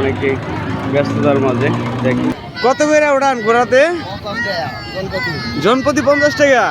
অনেকে ব্যস্ততার মাঝে দেখি। কত করে ওঠান ঘোরাতে? জনপতি পঞ্চাশ টাকা।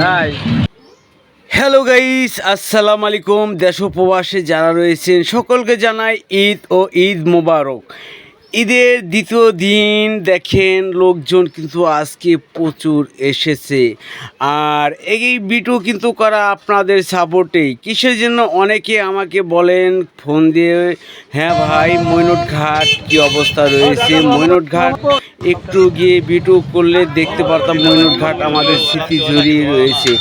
ভাই? হ্যালো গাইস আসসালাম আলাইকুম। দেশ উপবাসে প্রবাসে যারা রয়েছেন সকলকে জানাই ঈদ ও ঈদ মোবারক। ঈদের দ্বিতীয় দিন দেখেন লোকজন কিন্তু আজকে প্রচুর এসেছে। আর এই ভিডিও কিন্তু করা আপনাদের সাপোর্টেই। কিসের জন্য অনেকে আমাকে বলেন, ফোন দিয়ে হ্যাঁ ভাই মৈনট ঘাট কী অবস্থা রয়েছে? মৈনট ঘাট একটু গিয়ে ভিডিও করলে দেখতে পারতাম মৈনট ঘাট আমাদের স্মৃতি জড়িয়ে রয়েছে।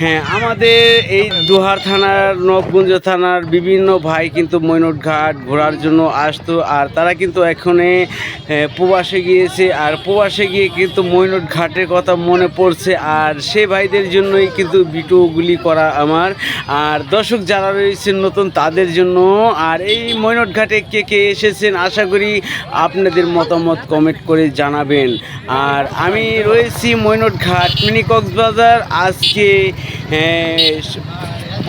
হ্যাঁ আমাদের এই দুহার থানার, নবগঞ্জ থানার বিভিন্ন ভাই কিন্তু মৈনট ঘাট ঘোরার জন্য আসতো। আর তারা কিন্তু এখানে হ্যাঁ, প্রবাসে গিয়েছে। আর প্রবাসে গিয়ে কিন্তু মৈনট ঘাটের কথা মনে পড়ছে। আর সে ভাইদের জন্যই কিন্তু ভিডিওগুলি করা আমার। আর দর্শক যারা রয়েছেন নতুন তাদের জন্য। আর এই মৈনট ঘাটে কে কে এসেছেন আশা করি আপনাদের মতামত কমেন্ট করে জানাবেন। আর আমি রয়েছি মৈনট ঘাট মিনি কক্সবাজার। আজকে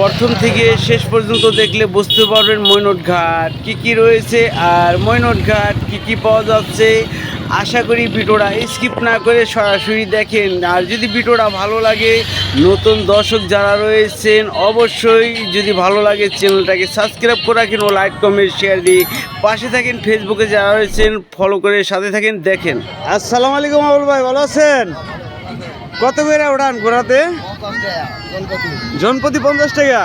প্রথম থেকে শেষ পর্যন্ত দেখলে বুঝতে পারবেন মৈনট ঘাট কী কী রয়েছে আর মৈনট ঘাট কী কী পাওয়া যাচ্ছে। আশা করি ভিডিওটা স্কিপ না করে সরাসরি দেখেন। আর যদি ভিডিওটা ভালো লাগে, নতুন দর্শক যারা রয়েছেন, অবশ্যই যদি ভালো লাগে চ্যানেলটাকে সাবস্ক্রাইব করে রাখেন ও লাইক, কমেন্ট শেয়ার দিয়ে পাশে থাকেন ফেসবুকে যারা রয়েছেন ফলো করে সাথে থাকেন, দেখেন। আসসালামু আলাইকুম আবুল ভাই, ভালো আছেন? কত করে ওঠান ঘোরাতে জনপতি পঞ্চাশ টাকা।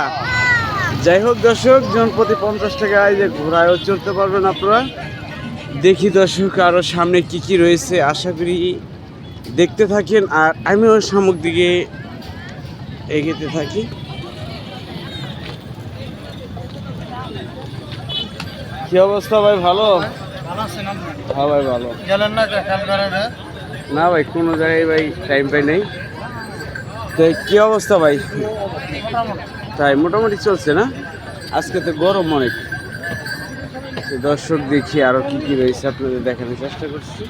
যাই হোক দর্শক জনপতি পঞ্চাশ টাকা এই যে ঘোড়ায়ও চড়তে পারবেন আপনারা। দেখি দর্শক আরও সামনে কি কি রয়েছে আশা করি দেখতে থাকেন। আর আমিও সামুক দিকে এগোতে থাকি। কি অবস্থা ভাই ভালো? হ্যাঁ ভাই ভালো। না ভাই কোনো জায়গায় ভাই টাইম পাই নাই। তো কি অবস্থা ভাই? তাই মোটামুটি চলছে না? আজকে তো গরম অনেক। দর্শক দেখি আরও কি কি রয়েছে আপনাদের দেখানোর চেষ্টা করছি।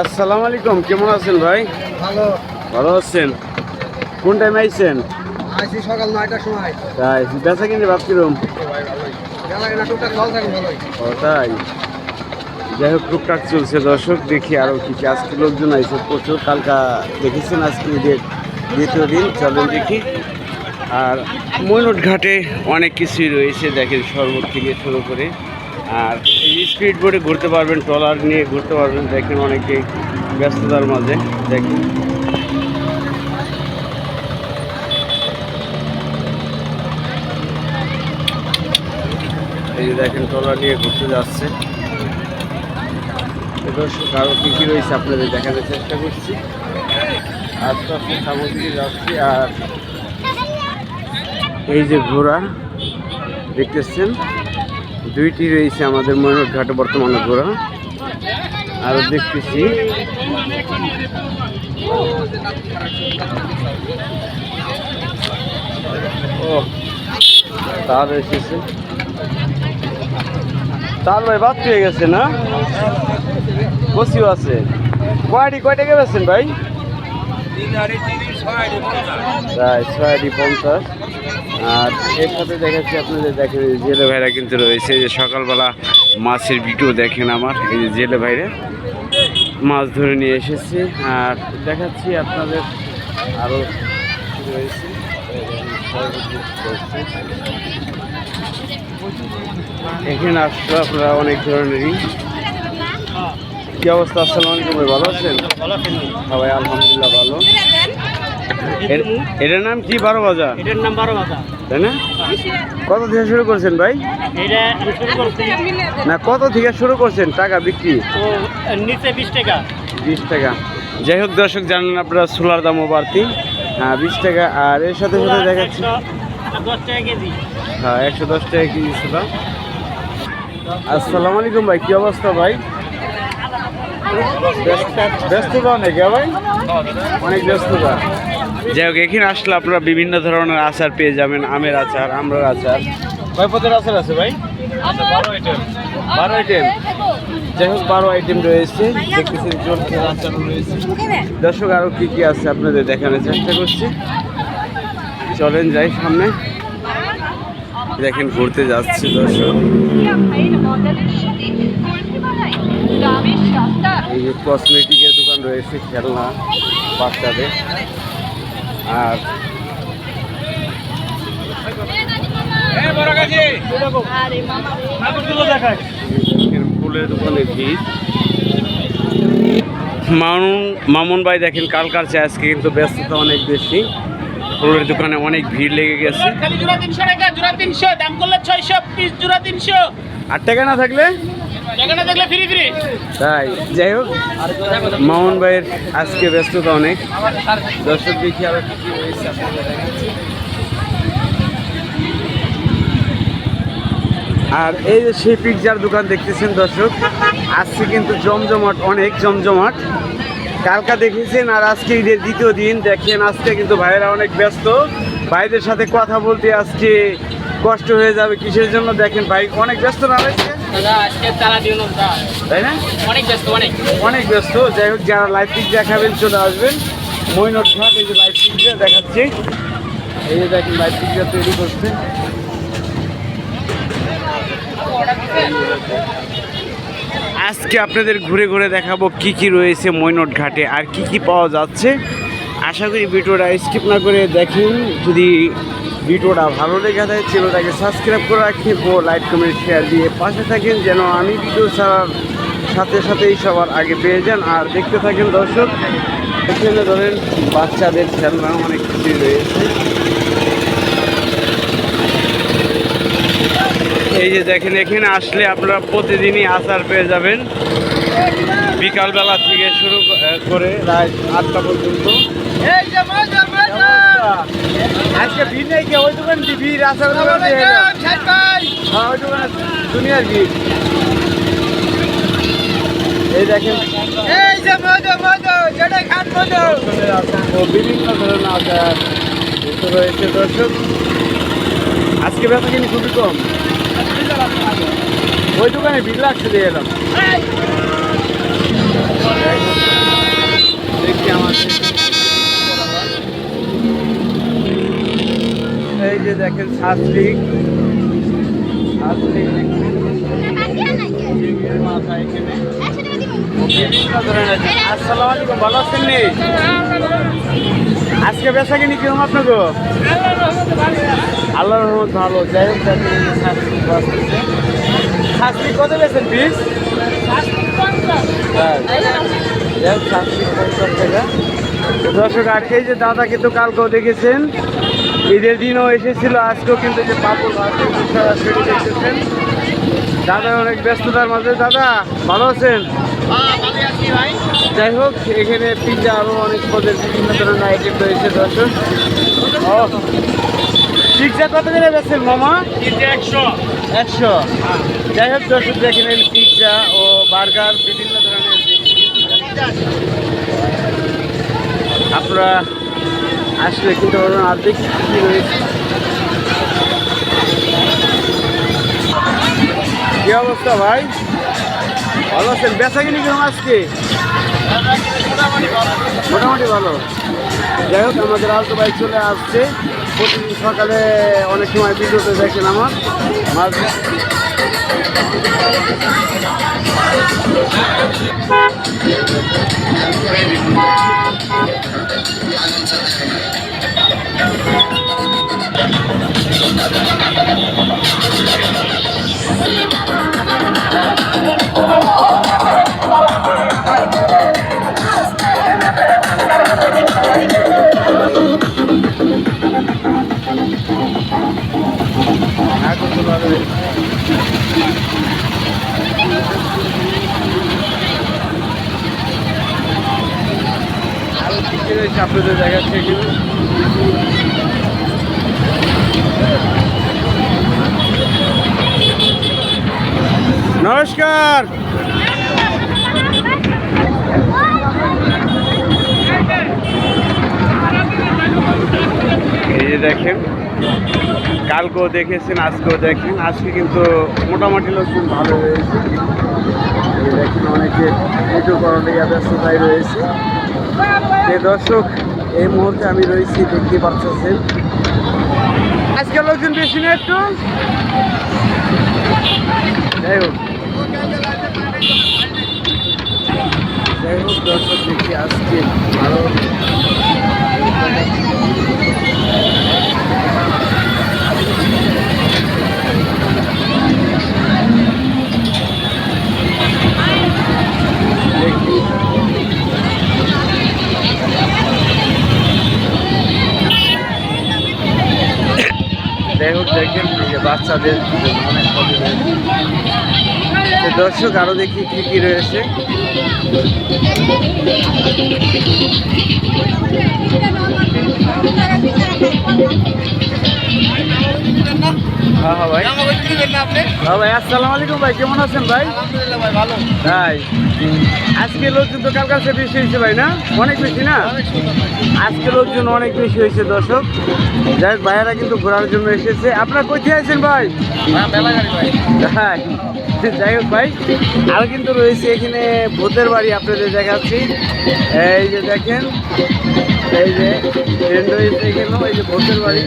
আসসালামু আলাইকুম কেমন আছেন ভাই? ভালো। ভালো আছেন। কোন টাইমে আইছেন? আইসি সকাল নয়টার সময়। তাই বেচা কিনে ভাব কিরম ও তাই। যাই হোক টুকটাক চলছে। দর্শক দেখি আরও কি কি। আজকে লোকজন আইসে প্রচুর। কালকা দেখেছেন আজকে ঈদের দ্বিতীয় দিন। চলেন দেখি। আর ময়ূর ঘাটে অনেক কিছুই রয়েছে। দেখেন শরবত থেকে শুরু করে। আর এই স্পিড বোটে ঘুরতে পারবেন ট্রলার নিয়ে ঘুরতে পারবেন। দেখেন অনেকে ব্যস্ততার মাঝে। দেখেন। দেখেন ট্রলার নিয়ে ঘুরতে যাচ্ছে। দর্শক আরও কী কী রয়েছে আপনাদের দেখানোর চেষ্টা করছি। আস্তে আস্তে সামনের দিকে যাচ্ছি আর এই যে ঘোড়া, দেখতেছেন? দুইটি রয়েছে আমাদের ময়ূর ঘাটে বর্তমানে ঘোড়া। আরও দেখতেছি। ও, তার এসেছে। তার ভাই বাদ পেয়ে গেছে, না? বসিও আছে। কয়টি কয় টাকা বেছেন ভাই? পঞ্চাশ। আর দেখাচ্ছি আপনাদের, দেখেন জেলে ভাইরা কিন্তু রয়েছে। যে সকালবেলা মাছের ভিডিও দেখেন আমার, এই যে জেলে ভাইরা মাছ ধরে নিয়ে এসেছি। আর দেখাচ্ছি আপনাদের আরও রয়েছে। এখানে আসলে আপনারা অনেক ধরনেরই। কি অবস্থা? আসসালামু আলাইকুম ভাই ভালো আছেন? ভাই আলহামদুলিল্লাহ ভালো। এটার নাম কি? বারো বাজা এটার নাম বারো মাথা তাই না? কত থেকে শুরু করছেন ভাই? না কত থেকে শুরু করছেন? টাকা বিক্রি? নিচে বিশ টাকা। বিশ টাকা। যাই হোক দর্শক জানেন আপনারা সোলার দামও বাড়তি। হ্যাঁ বিশ টাকা। আর এর সাথে সাথে দেখাচ্ছি দশ টাকা কেজি। হ্যাঁ একশো দশ টাকা কেজি ছিল। আসসালামু আলাইকুম ভাই কি অবস্থা ভাই? ব্যস্ততা অনেক ভাই? অনেক ব্যস্ততা। যাই হোক এখানে আসলে আপনারা বিভিন্ন ধরনের আচার পেয়ে যাবেন আমের আচার আমরার আচার। কয় পদের আচার আছে ভাই? বারো আইটেম। যাই হোক বারো আইটেম রয়েছে। দেখতেছেন জলকে আচারও রয়েছে। দর্শক আরও কি কি আছে আপনাদের দেখানোর চেষ্টা করছি। চলেন যাই সামনে। দেখেন ঘুরতে যাচ্ছে, দর্শক। এই কসমেটিকের দোকান রয়েছে, খেলনা, বাচ্চাদের। আর ফুলের দোকানে ভিড়। মামুন মামুন ভাই দেখেন, কালকার আজকে কিন্তু ব্যস্ততা অনেক বেশি। ফুলের দোকানে অনেক ভিড় লেগে গেছে। খালি জোড়া তিনশো টাকা জোড়া তিনশো দাম করলে ছয়শো পিস জোড়া তিনশো। আর টাকা না থাকলে? ফ্রি ফ্রি তাই যাই হোক মামুন ভাইয়ের আজকে ব্যস্ততা অনেক। দর্শক দেখি আরও কি। আর এই যে সেই পিৎজার দোকান দেখতেছেন দর্শক আজকে কিন্তু জমজমাট অনেক জমজমাট। কালকা দেখেছেন আর আজকে ঈদের দ্বিতীয় দিন। দেখেন আজকে কিন্তু ভাইয়েরা অনেক ব্যস্ত। ভাইদের সাথে কথা বলতে আজকে কষ্ট হয়ে যাবে কিসের জন্য? দেখেন ভাই অনেক ব্যস্ত না হয়েছে তাই না? অনেক ব্যস্ত অনেক। অনেক ব্যস্ত। যাই হোক যারা লাইভ পিক দেখাবেন চলে আসবেন। মইনট ঘাট এই যে লাইভ পিকটা দেখাচ্ছি। এই যে দেখেন লাইভ পিকটা তৈরি করছে। আজকে আপনাদের ঘুরে ঘুরে দেখাবো কি কি রয়েছে মইনট ঘাটে আর কি কি পাওয়া যাচ্ছে। আশা করি ভিডিওটা স্কিপ না করে দেখেন। যদি ভিডিওটা ভালো লেগে থাকে, চ্যানেলটাকে সাবস্ক্রাইব করে রাখেন ও লাইক, কমেন্ট শেয়ার দিয়ে পাশে থাকেন যেন আমি ভিডিও ছাড়ার সাথে সাথেই সবার আগে পেয়ে যান আর দেখতে থাকেন দর্শক। এখানে ধরেন বাচ্চাদের খেলনা অনেক কিছুই রয়েছে। এই যে দেখেন এখানে আসলে আপনারা প্রতিদিনই আচার পেয়ে যাবেন। বিকালবেলা থেকে শুরু করে রাত আটটা পর্যন্ত। আজকে ভিড় নেই কি? ওই দোকান ভিড় দিয়ে হ্যাঁ ওই দোকানে দুনিয়ার ভিড়। এই দেখেন। রসুনের আচার ও বিভিন্ন ধরনের আচার। রয়েছে দর্শক আজকে বেচা কিনি খুবই কম। ওই দোকানে ভিড় লাগছে, দিয়ে এলাম। দেখি আমার এই যে দেখেন শাস্ত্রিক শাস্ত্রিক মাথা ভালো রহমত ভালো। যাই হোক শাস্ত্রিক কত বেছেন পিস দর্শক আর এই যে দাদা কিন্তু কালকেও দেখেছেন ঈদের দিনও এসেছিল আজকেও কিন্তু যে পাপড় সরাসরি দেখতেছেন। দাদা অনেক ব্যস্ততার মাঝে। দাদা ভালো আছেন? যাই হোক এখানে পিৎজা আরও অনেক পদের বিভিন্ন ধরনের আইটেম রয়েছে দর্শক। ও পিৎজা কত করে বেছেন মামা? একশো। একশো? যাই হোক, দর্শক দেখেন পিৎজা ও বার্গার বিভিন্ন ধরনের। আপনারা আসলে কিন্তু বলুন আর দেখি কী রয়েছে। কি অবস্থা ভাই? ভালো আছেন? বেচা কিনি কীরকম আজকে? মোটামুটি ভালো। যাই হোক, আমাদের আলতো বাইক চলে আসছে। প্রতিদিন সকালে অনেক সময় ভিডিওতে দেখেন আমার। মাঝে আগরতলার রয়েছে আপনাদের দেখাচ্ছে এগুলো নমস্কার। এই যে দেখেন, কালকেও দেখেছেন, আজকেও দেখেন। আজকে কিন্তু মোটামুটি লোকজন ভালো এই দেখেন, অনেকে ভিডিও করণে ব্যস্ততায় রয়েছে। যে দর্শক, এই মুহূর্তে আমি রয়েছি, দেখতে পাচ্ছেন। আজকে লোকজন বেশি না একটু? যাই হোক। দর্শক দেখি আজকে আরও বাচ্চাদের দর্শক আরও দেখি কি কি রয়েছে। হ্যাঁ হ্যাঁ ভাই। হ্যাঁ ভাই আসসালামু আলাইকুম ভাই। কেমন আছেন ভাই? ভাই আজকে লোকজন তো বেশি হয়েছে ভাই না? অনেক বেশি না? আজকে লোকজন অনেক বেশি হয়েছে দর্শক। যাই ভাইয়েরা কিন্তু ঘোরার জন্য এসেছে। আপনারা কোথায় আছেন ভাই? ভাই। যাই হোক ভাই। আর কিন্তু রয়েছে এখানে ভূতের বাড়ি আপনাদের দেখাচ্ছি। এই যে দেখেন এই যে ট্রেন রয়েছে এখানেও এই যে ভূতের বাড়ি।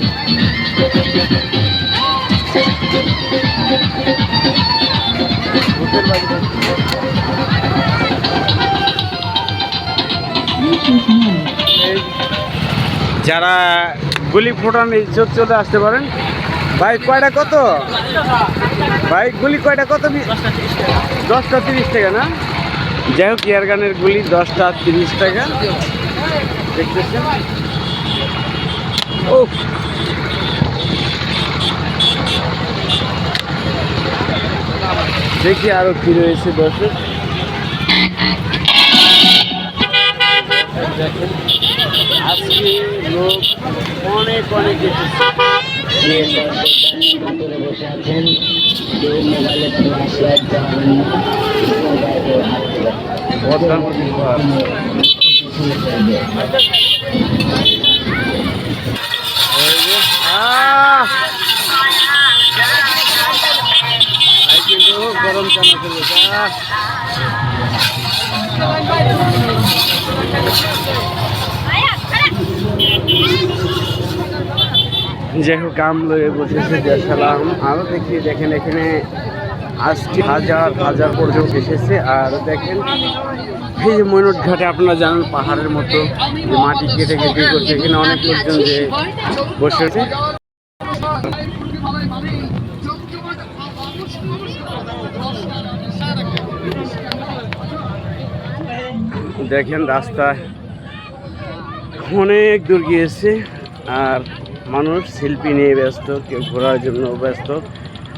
যারা গুলি ফোটান চোখ চলে আসতে পারেন। ভাই, কয়টা কত? ভাই, গুলি কয়টা? কত দশটা তিরিশ টাকা না? যাই হোক এয়ার গানের গুলি দশটা তিরিশ টাকা। দেখতেছেন? ও দেখি আরও কি রয়েছে দর্শক। দেখেন আজকে লোক অনেক অনেক যে, আহ! গরম হোক আম লয়ে বসেছে দেশালাম আরও দেখি, দেখেন এখানে আজকে হাজার হাজার পর্যন্ত এসেছে। আর দেখেন, এই যে ময়ূর ঘাটে আপনারা জানেন, পাহাড়ের মতো মাটি কেটে কেটে করছে। এখানে অনেক লোকজন যে বসেছে দেখেন রাস্তায় অনেক দূর গিয়েছে আর মানুষ শিল্পী নিয়ে ব্যস্ত, কেউ ঘোরার জন্য ব্যস্ত,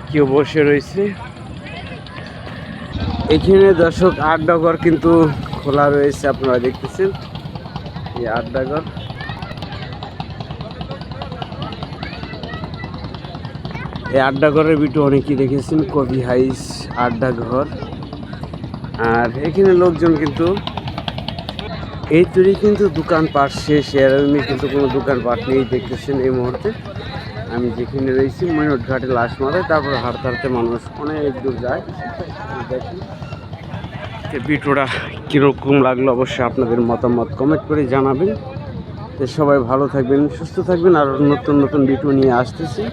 কেউ বসে রয়েছে। এখানে দর্শক আড্ডাঘর কিন্তু খোলা রয়েছে, আপনারা দেখতেছেন এই আড্ডাঘর। এই আড্ডাঘরের ভিডিও অনেকেই দেখেছেন কবি হাইস আড্ডাঘর। আর এখানে লোকজন কিন্তু এই তৈরি কিন্তু দোকান পাট শেষ, এর আমি কিন্তু কোনো দোকান পাট নেই দেখতেছেন এই মুহূর্তে। আমি যেখানে রয়েছি ময়ূর ঘাটে লাশ মারে তারপর হাঁটতে হাঁটতে মানুষ অনেক দূর যায়। দেখি। ভিডিওটা কীরকম লাগল অবশ্যই আপনাদের মতামত কমেন্ট করে জানাবেন। তো সবাই ভালো থাকবেন, সুস্থ থাকবেন, আর নতুন নতুন ভিডিও নিয়ে আসতেছি।